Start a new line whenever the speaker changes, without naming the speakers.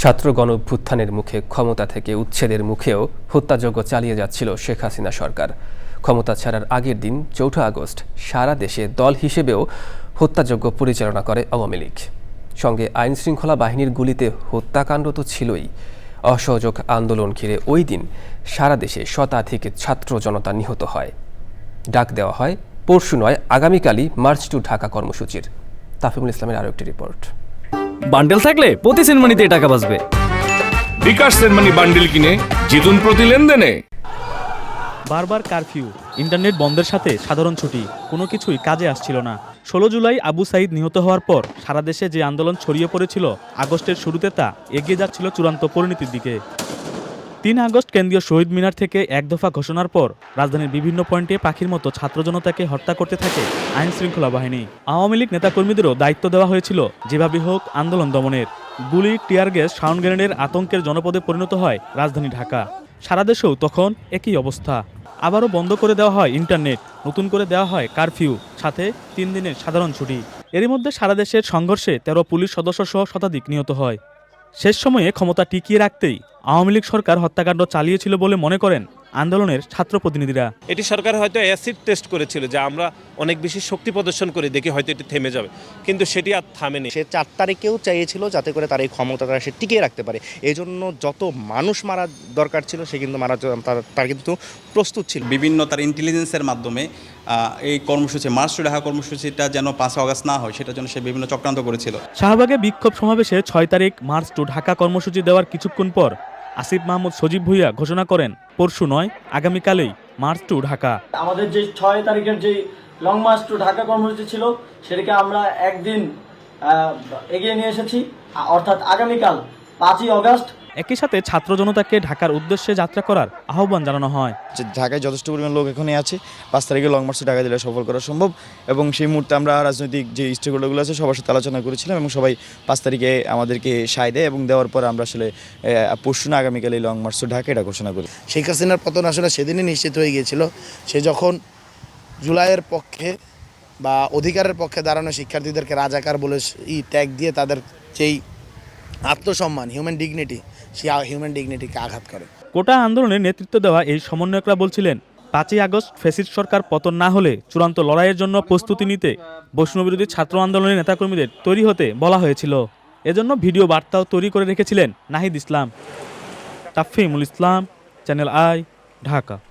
ছাত্র গণভ্যুত্থানের মুখে, ক্ষমতা থেকে উচ্ছেদের মুখেও হত্যাযজ্ঞ চালিয়ে যাচ্ছিল শেখ হাসিনা সরকার। ক্ষমতা ছাড়ার আগের দিন, চৌঠা আগস্ট, সারা দেশে দল হিসেবেও হত্যাযজ্ঞ পরিচালনা করে আওয়ামী লীগ। সঙ্গে আইন শৃঙ্খলা বাহিনীর গুলিতে হত্যাকাণ্ড তো ছিলই। অসহযোগ আন্দোলন ঘিরে ওই দিন সারা দেশে শতাধিক ছাত্র জনতা নিহত হয়। ডাক দেওয়া হয়, পরশু নয়, আগামীকালই মার্চ টু ঢাকা কর্মসূচির। তাফিমুল ইসলামের আরও একটি রিপোর্ট।
বান্ডেল থাকলে প্রতি সেনমানিতে টাকা বাঁচবে।
বিকাশ সেনমানি বান্ডেল কিনে জিতুন প্রতি লেনদেনে।
বারবার কারফিউ ইন্টারনেট বন্ধের সাথে সাধারণ ছুটি কোনো কিছুই কাজে আসছিল না। ষোলো জুলাই আবু সাইদ নিহত হওয়ার পর সারা দেশে যে আন্দোলন ছড়িয়ে পড়েছিল আগস্টের শুরুতে তা এগিয়ে যাচ্ছিল চূড়ান্ত পরিণতির দিকে। তিন আগস্ট কেন্দ্রীয় শহীদ মিনার থেকে এক দফা ঘোষণার পর রাজধানীর বিভিন্ন পয়েন্টে পাখির মতো ছাত্র জনতাকে হত্যা করতে থাকে আইন শৃঙ্খলা বাহিনী। আওয়ামী লীগ নেতাকর্মীদেরও দায়িত্ব দেওয়া হয়েছিল যেভাবে হোক আন্দোলন দমনের। গুলি, টিয়ার গ্যাস, সাউন্ড গ্রেনেডের আতঙ্কের জনপদে পরিণত হয় রাজধানী ঢাকা। সারা দেশেও তখন একই অবস্থা। আবারও বন্ধ করে দেওয়া হয় ইন্টারনেট, নতুন করে দেওয়া হয় কারফিউ, সাথে তিন দিনের সাধারণ ছুটি। এরই মধ্যে সারা দেশের সংঘর্ষে তেরো পুলিশ সদস্য সহ শতাধিক নিহত হয়। শেষ সময়ে ক্ষমতা টিকিয়ে রাখতেই আওয়ামী লীগ সরকার হত্যাকাণ্ড চালিয়েছিল বলে মনে করেন আন্দোলনের ছাত্র প্রতিনিধিরা
এটি সরকার হয়তো অ্যাসিড টেস্ট করেছিল যে আমরা অনেক বেশি শক্তি প্রদর্শন করে দেখি হয়তো এটি থেমে যাবে। কিন্তু সেটি আর থামেনি।
সে চার তারিখেও চাইছিল যাতে করে তার এই ক্ষমতাটা সে টিকিয়ে রাখতে পারে। এই জন্য যত মানুষ মারা দরকার ছিল সে কিন্তু মারা তার তার কিন্তু প্রস্তুত ছিল।
বিভিন্ন তার ইন্টেলিজেন্সের মাধ্যমে এই কর্মসূচি মার্চ টু ঢাকা কর্মসূচিটা যেন পাঁচ আগস্ট না হয় সেটার জন্য সে বিভিন্ন চক্রান্ত করেছিল।
শাহবাগে বিক্ষোভ সমাবেশে ছয় তারিখ মার্চ টু ঢাকা কর্মসূচি দেওয়ার কিছুক্ষণ পর আসিফ মাহমুদ, সজীব ভুইয়া ঘোষণা করেন, পরশু নয়, আগামীকালেই মার্চ টু ঢাকা।
আমাদের যে ছয় তারিখের যে লং মার্চ টু ঢাকা কর্মসূচি ছিল, সেটাকে আমরা একদিন এগিয়ে নিয়ে এসেছি। অর্থাৎ আগামীকাল, পাঁচই অগস্ট
একই সাথে ছাত্র জনতাকে ঢাকার উদ্দেশ্যে যাত্রা করার আহ্বান জানানো হয়।
যে ঢাকায় যথেষ্ট পরিমাণ লোক এখনই আছে। পাঁচ তারিখে লং মার্চে ঢাকা দিলে সফল করা সম্ভব এবং সেই মুহূর্তে আমরা রাজনৈতিক যে স্টেক হোল্ডারগুলো আছে সবার সাথে আলোচনা করেছিলাম এবং সবাই পাঁচ তারিখে আমাদেরকে সায় দেয় এবং দেওয়ার পর আমরা আসলে পরশু না আগামীকাল এই লং মার্চ ঢাকা এটা ঘোষণা করি।
শেখ হাসিনার পতন আসলে সেদিনই নিশ্চিত হয়ে গিয়েছিল। সে যখন জুলাইয়ের পক্ষে বা অধিকারের পক্ষে দাঁড়ানো শিক্ষার্থীদেরকে রাজাকার বলে ই ট্যাগ দিয়ে তাদের যেই আত্মসম্মান হিউম্যান ডিগনিটি সে হিউম্যান ডিগনিটিকে আঘাত করে।
কোটা আন্দোলনের নেতৃত্ব দেওয়া এই সমন্বয়করা বলছিলেন, পাঁচই আগস্ট ফেসিস্ট সরকার পতন না হলে চূড়ান্ত লড়াইয়ের জন্য প্রস্তুতি নিতে বৈষ্ণববিরোধী ছাত্র আন্দোলনের নেতাকর্মীদের তৈরি হতে বলা হয়েছিল। এজন্য ভিডিও বার্তাও তৈরি করে রেখেছিলেন নাহিদ ইসলাম। Tafimul Islam, Channel I, Dhaka.